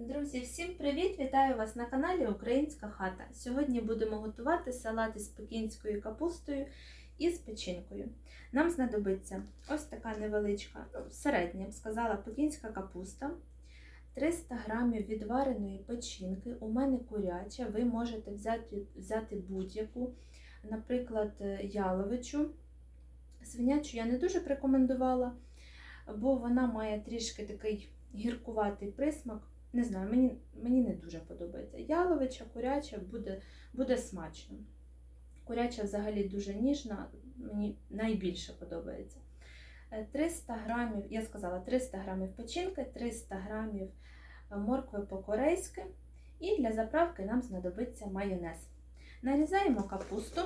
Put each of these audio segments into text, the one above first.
Друзі, всім привіт! Вітаю вас на каналі Українська хата. Сьогодні будемо готувати салат із пекінською капустою і з печінкою. Нам знадобиться ось така невеличка, ну, середня, б сказала, пекінська капуста, 300 грамів відвареної печінки. У мене куряча, ви можете взяти, взяти будь-яку, наприклад, яловичу. Свинячу я не дуже б рекомендувала, бо вона має трішки такий гіркуватий присмак. Не знаю, мені, мені не дуже подобається. Яловича, куряча буде, буде смачно. Куряча взагалі дуже ніжна, мені найбільше подобається. Е, 300 грамів, я сказала, 300 грамів печінки, 300 грамів е, моркви по-корейськи. І для заправки нам знадобиться майонез. Нарізаємо капусту.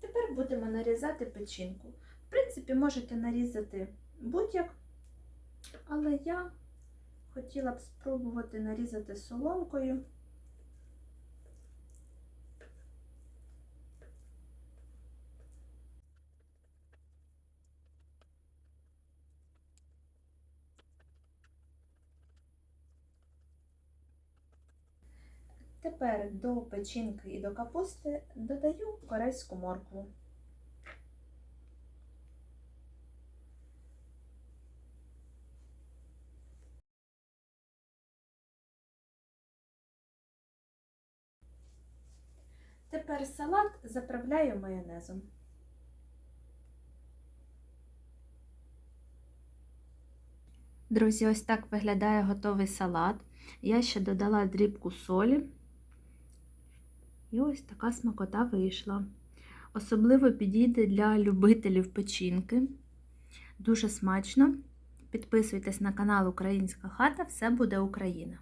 Тепер будемо нарізати печінку. В принципі, можете нарізати будь-як, але я хотіла б спробувати нарізати соломкою. Тепер до печінки і до капусти додаю корейську моркву. Тепер салат заправляю майонезом. Друзі, ось так виглядає готовий салат. Я ще додала дрібку солі. І ось така смакота вийшла. Особливо підійде для любителів печінки. Дуже смачно. Підписуйтесь на канал Українська хата, все буде Україна!